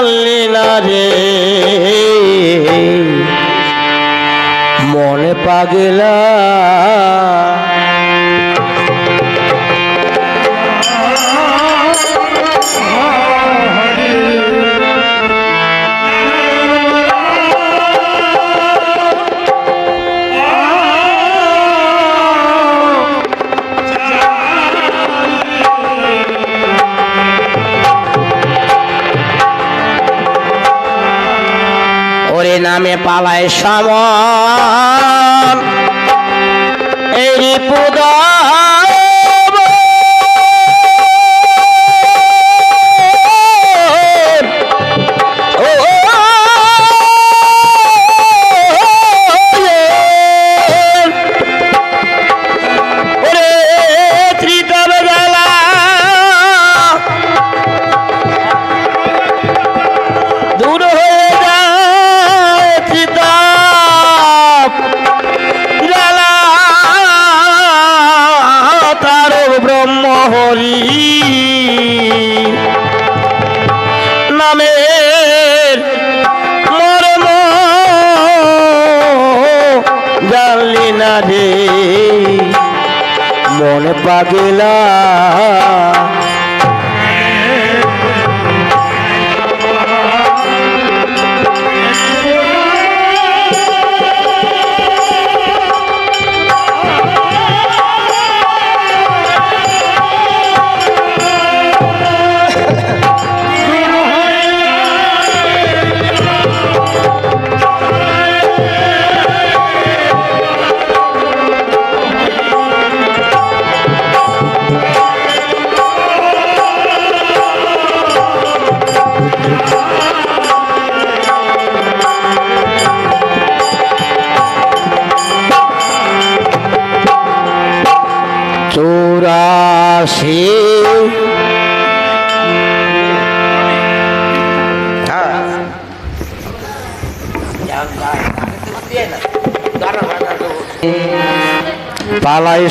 পারলি রে। মনে পাগলা পালায় সময় গেলা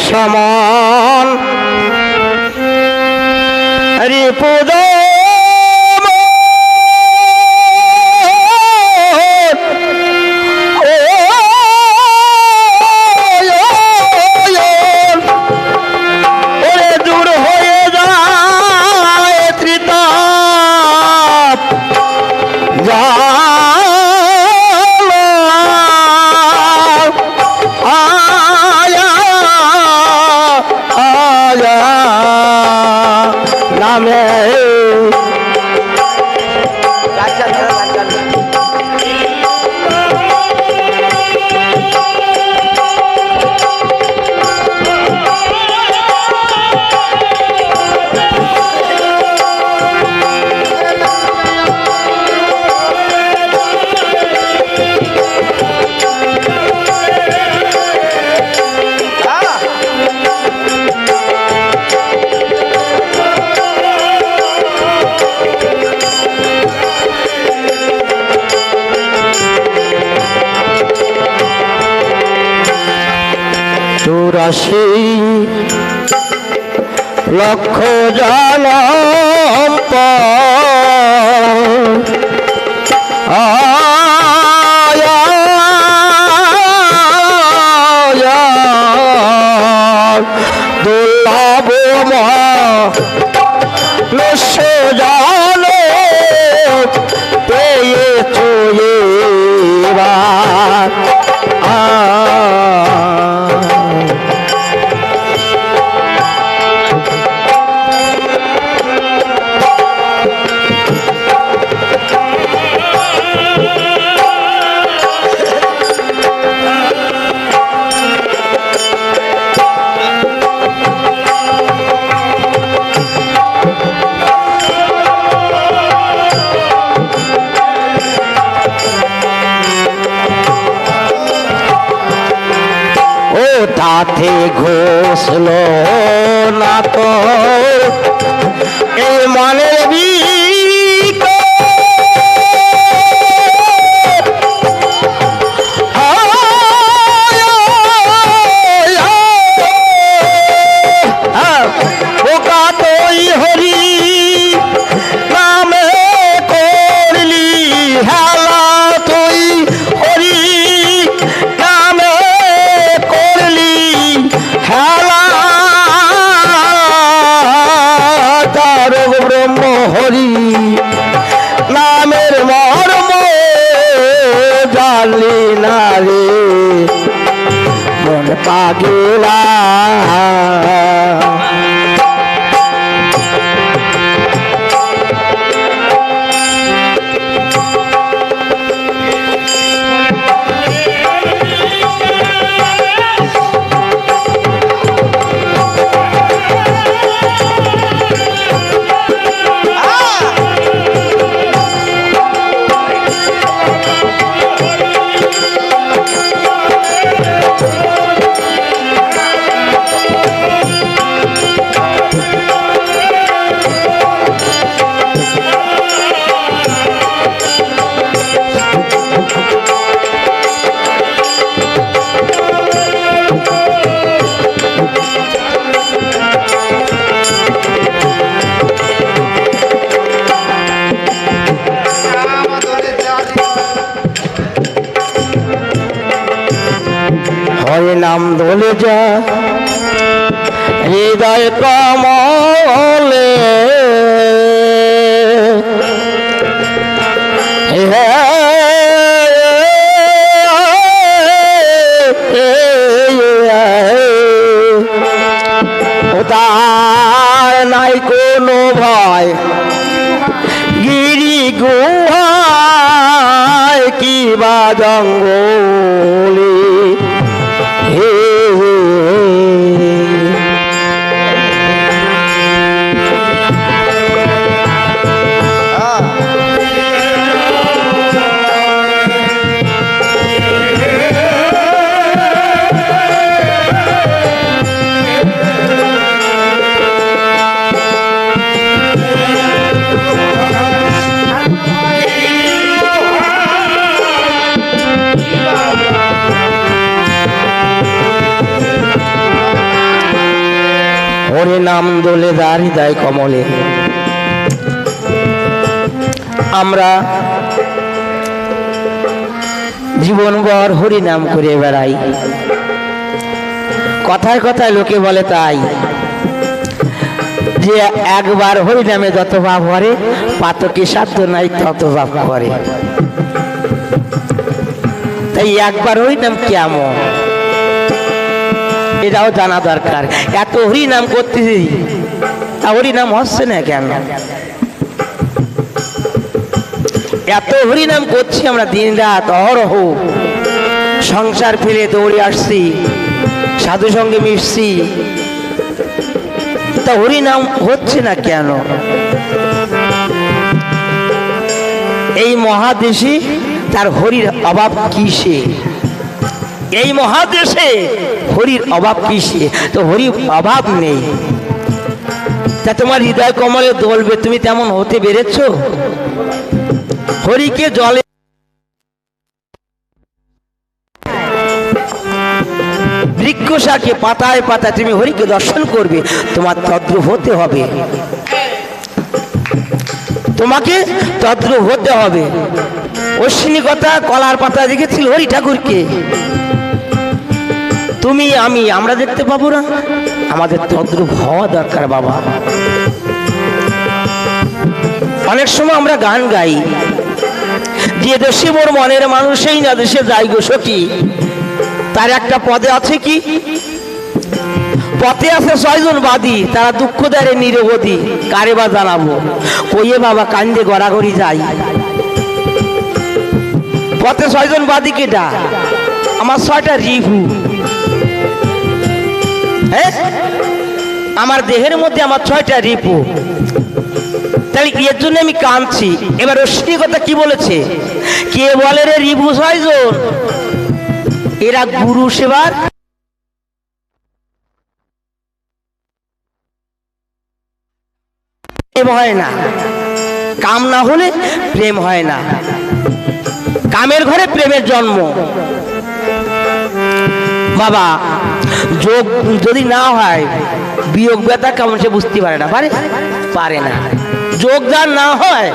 সম আসি। লক্ষ জনম দুর্লভ মহা লস্য যা বাগেলা নাম দোলে যা। হৃদয় কমলে। তার নাই কোনো ভয়। গিরি গুহায় কি বা নাম দোলে দার হৃদয় কমলে। আমরা জীবনভর হরি নাম করে বেড়াই। কথায় কথায় লোকে বলে তাই, যে একবার হরি নামে যত ভাব করে, পাতকে সাধ্য নাই তত ভাব করে। তাই একবার হরি নাম কেমন? এটাও জানা দরকার। এত হরি নাম করতেছি। তা হরি নাম হচ্ছে না কেন? এত হরি নাম করছি আমরা দিন রাত অহরহ। সংসার ফেলে দৌড়ে আসছি, সাধু সঙ্গে মিশছি। তা হরি নাম হচ্ছে না কেন? এই মহাদেশে তার হরির অভাব কিসে এই মহাদেশে হরির অভাব কিসে? তো হরির অভাব নেই। তা তোমার হৃদয় কমলে দলবে, তুমি তেমন হতে পেরেছ? হরিকে জলে বৃক্ষ শাকে পাতায় পাতায় তুমি হরিকে দর্শন করবে, তোমার তদ্রুপ হতে হবে। তোমাকে তদ্রুপ হতে হবে। অশ্বিনী কথা কলার পাতা দেখেছিল হরি ঠাকুরকে? তুমি, আমি, আমরা দেখতে পাবো না। আমাদের তদ্রুপ হওয়া দরকার, বাবা। অনেক সময় আমরা গান গাই। যে দেশে মোর মনের মানুষ, সেই না দেশে যাই গো সখী। তার একটা পদে আছে কি? পথে আছে ছয়জন বাদী, তারা দুঃখ দেয় নিরবধি। কারে বা জানাব? কইয়ে বাবা, কান্দে গড়াগড়ি যাই। পথে ছয়জন বাদী কেটা? আমার ছয়টা রিভু আমার দেহের মধ্যে আমার ছয়টা রিপু। তাহলে এর জন্য আমি কাঁদছি। এবার অশ্বিনী কথা কি বলেছে? কে বলে রে রিভু ছয়জন এরা গুরু সেবার। প্রেম হয় না। কাম না হলে প্রেম হয় না। কামের ঘরে প্রেমের জন্ম। বাবা যোগ, যদি না হয়, বিয়োগ ব্যথা কেমন সে বুঝতে পারে না, পারে? পারে না। যোগ যার না হয়,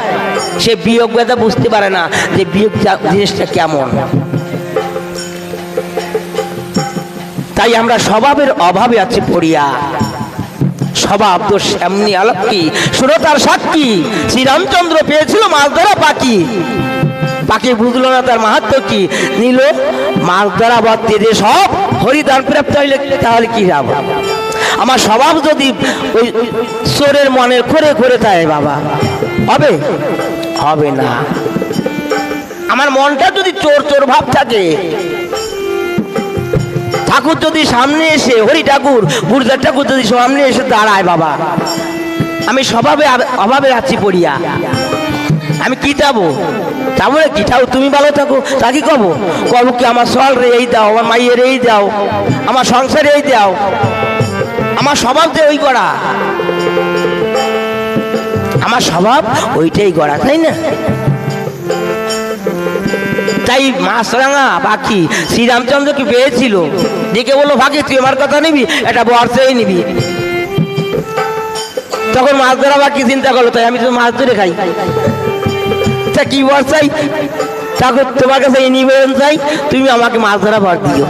সে বিয়োগ ব্যথা বুঝতে পারে না যে বিয়োগ জিনিসটা কেমন। তাই আমরা স্বভাবের অভাবে আছি পড়িয়া। স্বভাব তো এমনি আলোকি সুরতার সাক্ষী। শ্রীরামচন্দ্র পেয়েছিল মাছ ধরা পাখি। পাখি বুঝলো না তার মাহাত্ম কি? নিল, মাছ ধরা বর্তে যে সব হরিদান প্রাপ্ত হইলে, তাহলে কি যাব আমার স্বভাব যদি ওই চোরের মনের করে করে থাকে, বাবা। হবে? হবে না। আমার মনটা যদি চোর চোর ভাব থাকে ঠাকুর যদি সামনে এসে, হরি ঠাকুর গুরুদার ঠাকুর যদি সামনে এসে দাঁড়ায় বাবা। আমি স্বভাবে অভাবে আছি পড়িয়া। আমি কি যাব? যাব না কি? ঠাকুর, তুমি ভালো থাকো, তা কি কব? কব কি, আমার সল রে এই দাও, আমার মাইয়ের এই দাও, আমার সংসারে এই দাও, আমার স্বভাব যে ওই করা আমার স্বভাব ওইটাই গড়া, তাই না? তাই মাছরাঙা পাখি শ্রীরামচন্দ্রকে পেয়েছিল? দেখে বলল, ভাগে, তুই আমার কথা নিবি? এটা বর্ষাই নিবি। তখন মাছ ধরা বা কি চিন্তা করল, তাই আমি তো মাছ ধরে খাই। তা কি বর্ষাই ঠাকুর, তোমার কাছে এই নিবেদন চাই, তুমি আমাকে মাছ ধরা ভর দিও।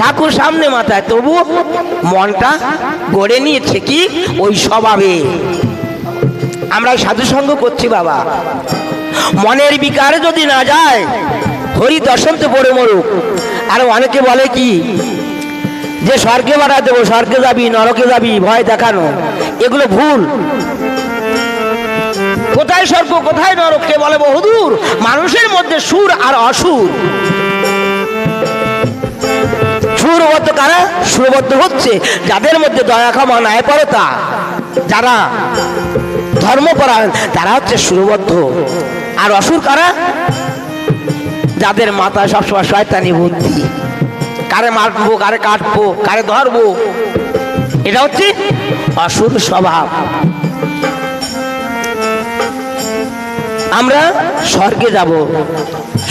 ঠাকুর সামনে মাথায়, তবু মনটা গড়ে নিয়েছে কি? ওই স্বভাবে। আমরা সাধু সঙ্গ করছি, বাবা। মনের বিকারে যদি না যায়, হরি দর্শন তো পড়ে মরুক। আর অনেকে বলে কি, যে স্বর্গে বাড়া দেবো, স্বর্গে যাবি, নরকে যাবি, ভয় দেখানো, এগুলো ভুল। কোথায় স্বর্গ, কোথায় নরক, কে বলে বহুদূর? মানুষের মধ্যে সুর আর অসুর। সুরবদ্ধ কারা? সুরবদ্ধ হচ্ছে যাদের মধ্যে দয়া, ক্ষমা, ন্যায়পরতা। যারা ধর্মপরায়ণ, তারা হচ্ছে সুরবদ্ধ। আর অসুর কারা? যাদের মাথায় সবসময় শয়তানি বুদ্ধি। কারে মারবো, কারে কাটবো, কারে ধরবো? এটা হচ্ছে অসুর স্বভাব। আমরা স্বর্গে যাব।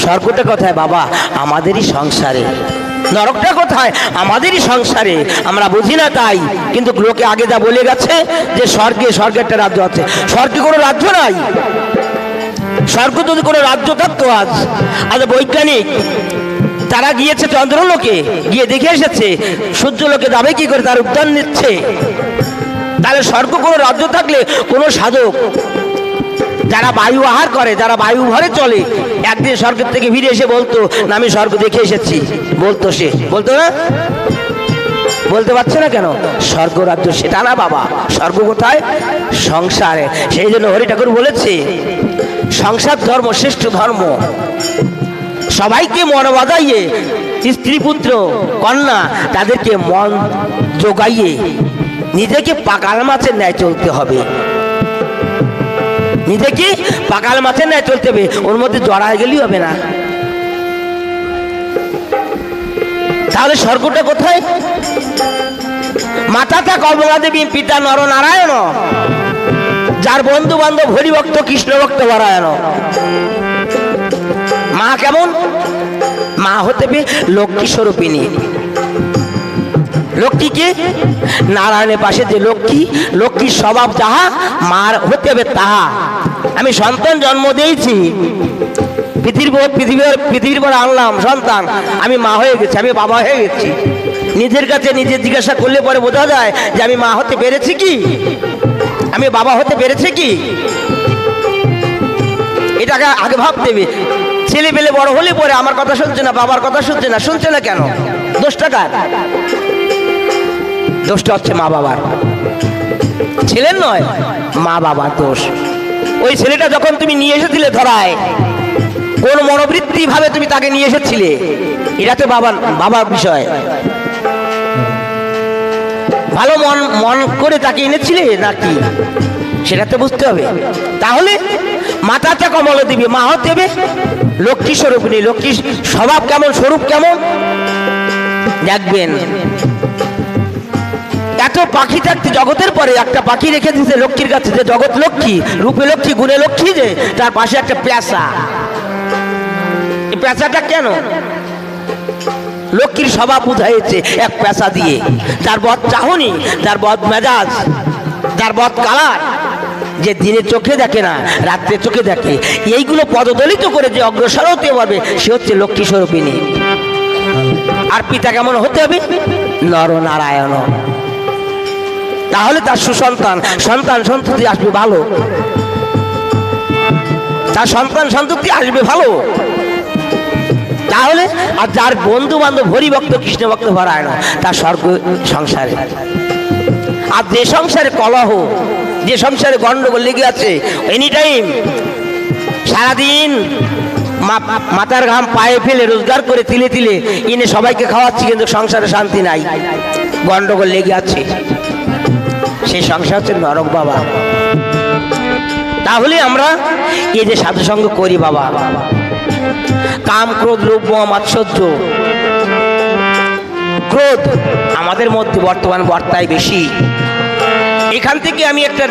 স্বর্গটা কোথায় বাবা? আমাদেরই সংসারে। নরকটা কোথায়? আমাদেরই সংসারে। আমরা বুঝি না তাই। কিন্তু লোকে আগে যা বলে গেছে যে স্বর্গে স্বর্গে একটা রাজ্য আছে। স্বর্গে কোনো রাজ্য নাই। স্বর্গ যদি কোনো রাজ্য থাকতো আজ। আজ বৈজ্ঞানিক, তারা গিয়েছে চন্দ্রলোকে, গিয়ে দেখে এসেছে, সূর্যলোকে যাবে কি করে, তার উদ্যান নিচ্ছে। তাহলে স্বর্গ কোনো রাজ্য থাকলে কোনো সাধক, যারা বায়ু আহার করে, যারা বায়ু ভরে চলে, একদিন স্বর্গের থেকে ফিরে এসে বলতো, না, আমি স্বর্গ দেখে এসেছি। বলতো সে। বলতো না? বলতে পারছে না কেন? স্বর্গ রাজ্য সেটা না বাবা, স্বর্গ কোথায়? সংসারে। সেই জন্য হরি ঠাকুর বলেছে সংসার ধর্ম, শ্রেষ্ঠ ধর্ম। সবাইকে মন বাজাইয়ে স্ত্রী, পুত্র, কন্যা, তাদেরকে মন জোগাইয়ে নিজেকে পাকাল মাছের ন্যায় চলতে হবে। নিজেকে পাকাল মাছের ন্যায় চলতে হবে, ওর মধ্যে জড়ায় গেলেই হবে না। তাহলে স্বর্গটা কোথায়? মাতাটা কমলা দেবী, পিতা নর নারায়ণ যার বন্ধু বান্ধব হরিভক্ত কৃষ্ণ ভক্ত নারায়ণ। মা কেমন? মা হতে হবে লক্ষ্মী স্বরূপিনী লক্ষ্মী কে নারায়ণের পাশে যে লক্ষ্মী, লক্ষ্মীর স্বভাব যাহা, মার হতে হবে তাহা। আমি সন্তান জন্ম দিয়েছি। পৃথিবীর পৃথিবীর পৃথিবীর পর আনলাম সন্তান। আমি মা হয়ে গেছি, আমি বাবা হয়ে গেছি। নিজের কাছে নিজে জিজ্ঞাসা করলে পরে বোঝা যায় যে আমি মা হতে পেরেছি কি? আমি বাবা হতে পেরেছি কি? এটাকে আগে ভাবতে হবে। ছেলে পেলে বড় হলে পরে আমার কথা শুনছে না, বাবার কথা শুনছে না শুনছে না কেন? দোষটা কার? দোষটা হচ্ছে মা বাবার। ছেলের নয়, মা বাবার দোষ। ওই ছেলেটা যখন তুমি নিয়ে এসেছিলে ধরায়, কোন মনোবৃত্তি ভাবে তুমি তাকে নিয়ে এসেছিলে? এটা তো বাবার বাবার বিষয়। ভালো মন মন করে তাকে এনেছিলে নাকি সেটা তো বুঝতে হবে। তাহলে মাতাটা কমল দিবে, মা হবে। লক্ষ্মী স্বরূপ নেই, লক্ষ্মী স্বভাব কেমন, স্বরূপ কেমন? দেখবেন। এত পাখি থাকতে জগতের পরে একটা পাখি রেখে দিয়েছে লক্ষ্মীর কাছে, যে জগৎ লক্ষ্মী, রূপে লক্ষ্মী, গুণে লক্ষ্মী যে, তার পাশে একটা পেঁচা এই পেঁচাটা কেন? লক্ষ্মীর স্বভাব বুঝাইছে এক পেশা দিয়ে। তার বদ চাহনি, তার বদ মেজাজ, তার বদ কালার, যে দিনে চোখে দেখে না, রাত্রে চোখে দেখে। এইগুলো পদদলিত করে যে অগ্রসর হতে পারবে, সে হচ্ছে লক্ষ্মী স্বরূপিনী আর পিতা কেমন হতে হবে? নরনারায়ণ। তাহলে তার সুসন্তান, সন্তান সন্ততি আসবে ভালো। তার সন্তান সন্ততি আসবে ভালো। তাহলে আর যার বন্ধু বান্ধব হরিভক্ত, কৃষ্ণভক্ত ভরায় না, তার স্বর্গ, সংসারে। আর যে সংসারে কলহ, যে সংসারে গন্ডগোল লেগে আছে এনি টাইম সারাদিন মাথার ঘাম পায়ে ফেলে রোজগার করে তিলে তিলে এনে সবাইকে খাওয়াচ্ছি, কিন্তু সংসারে শান্তি নাই। গন্ডগোল লেগে আছে। সেই সংসার হচ্ছে নরক বাবা। তাহলে আমরা এই যে সাধুসঙ্গ করি বাবা বাবা। কাম, ক্রোধ লোভ মাৎসর্য ক্রোধ আমাদের মধ্যে বর্তমান বর্তায় বেশি। এখান থেকে আমি একটা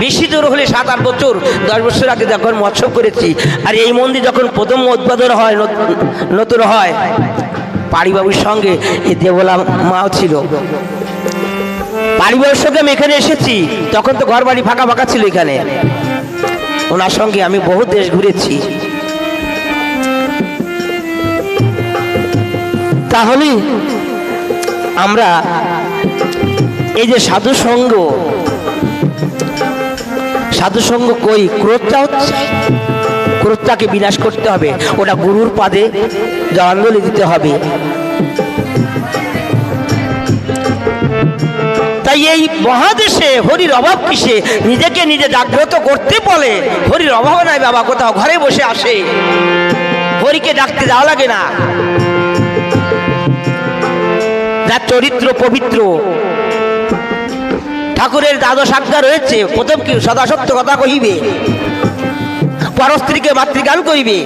বেশি জোর হলে সাত, আট বছর, দশ বছর আগে যখন মৎস্য করেছি, আর এই মন্দির যখন প্রথম উদ্বোধন হয় নত- নতুন হয় পারিবাবুর সঙ্গে এই দেবলা মাও ছিল। পারিবারের সঙ্গে আমি এখানে এসেছি, তখন তো ঘর বাড়ি ফাঁকা ফাঁকা ছিল এখানে। ওনার সঙ্গে আমি বহু দেশ ঘুরেছি। তাহলে আমরা এই যে সাধু সঙ্গ সাধু সঙ্গ কই? ক্রোধটা হচ্ছে, ক্রোধটাকে বিনাশ করতে হবে, ওটা গুরুর পাদে জলাঞ্জলি দিতে হবে। তাই এই মহাদেশে হরির অভাব কিসে? নিজেকে নিজে জাগ্রত করতে বলে, হরির অভাব নাই বাবা, কোথাও ঘরে বসে আসে। হরিকে ডাকতে যাওয়া লাগে না। যার চরিত্র পবিত্র। ঠাকুরের দ্বাদশ আজ্ঞা রয়েছে, প্রথম কি সদা সত্য কথা কহিবে? পরস্ত্রীকে মাতৃগান করিবে।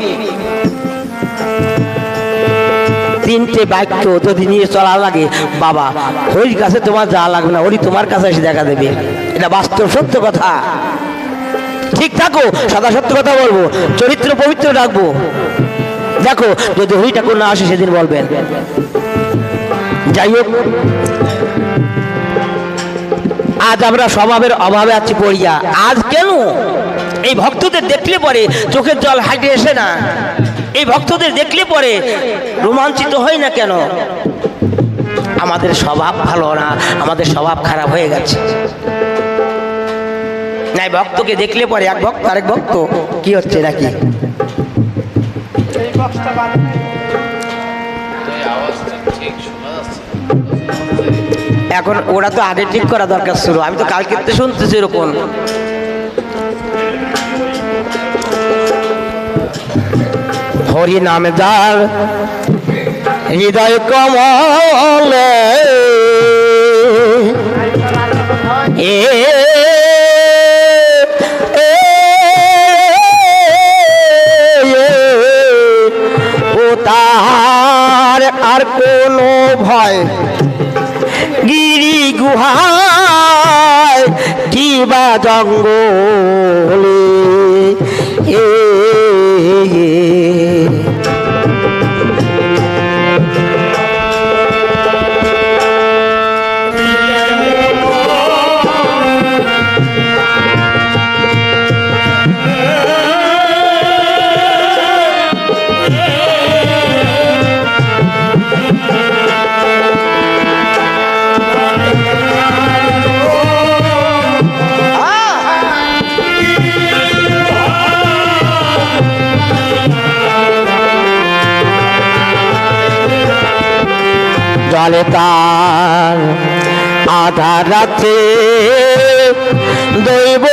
তিনটে বাক্য যদি নিয়ে চলা লাগে, বাবা ওই কাছে তোমার যা লাগবে না ওরই তোমার কাছে এসে দেখা দেবে। এটা বাস্তব সত্য কথা। ঠিক থাকো, সদা সত্য কথা বলব, চরিত্র পবিত্র রাখব। দেখো, যদি হরি ঠাকুর না আসে, সেদিন বলবেন। যাই হোক আজ আমরা স্বভাবের অভাবে আছি পড়িয়া। আজ কেন? এই ভক্তদের দেখলে পরে চোখের জল হাইটে এসে না। এই ভক্তদের দেখলে পরে রোমাঞ্চিত হয় না কেন? আমাদের স্বভাব ভালো না আমাদের স্বভাব খারাপ হয়ে গেছে। নাই ভক্তকে দেখলে পরে এক ভক্ত আরেক ভক্ত কি হচ্ছে নাকি? এই ঠিক এখন ওরা তো আগে ঠিক করা দরকার ছিল। আমি তো কালকে তো শুনতেছি এরকম। হরি নামে যার হৃদয় কমলে, এ তার আর কোনো ভয় গিরি গুহায় কিবা জঙ্গলে। এ, জলে তার আধার রাতে দৈব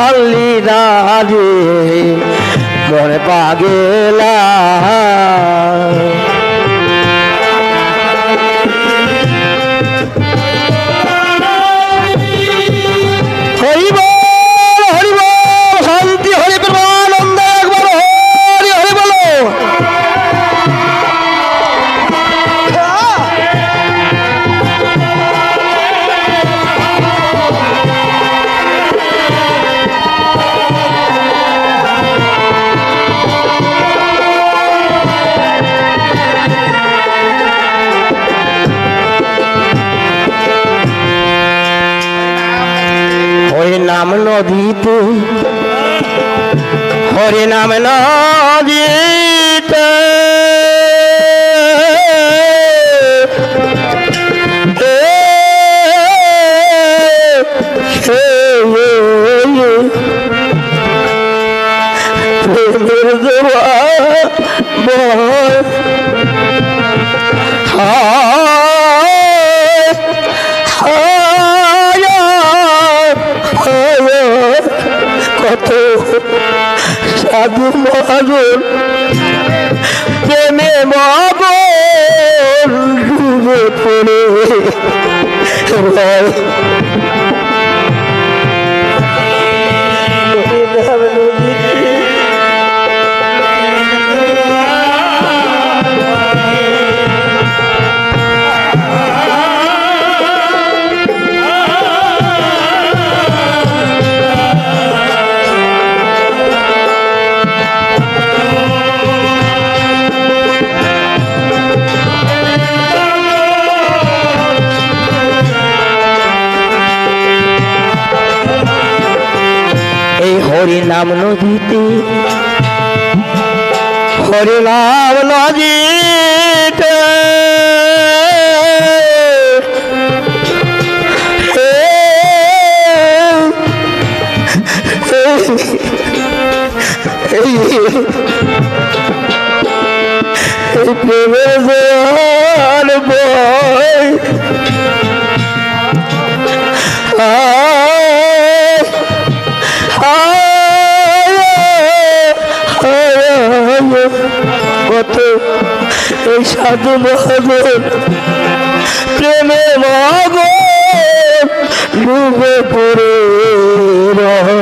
জানলি না মনে পাগেলা। নদীতে হরে নাম নদীতে সাধু মহাজন প্রেমে মগন ডুবে পড়ে। হরি নাম নদীতে। হরি নাম নদীতে প্রেমের কত এই সাধু মহাজন প্রেমে মগ ডুবে পড়ে রয়।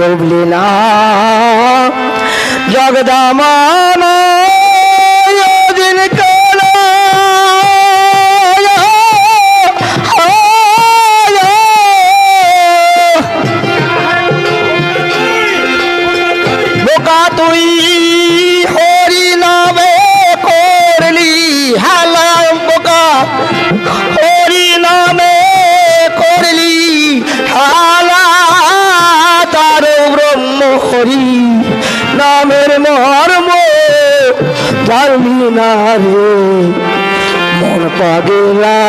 ডুবলি না। জগদামান হরি নামের মর্ম জানি না রে। মন পাগলা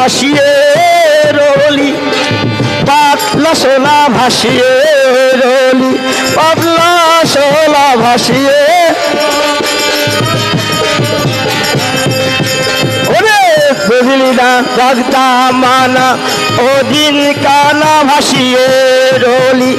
ভাসিয়ে রলি, পাতলা সোনা ভাসিয়ে রলি, পাতলা সোনা ভাসিয়ে। মানা, ওদিন দিন কানা ভাসিয়ে রলি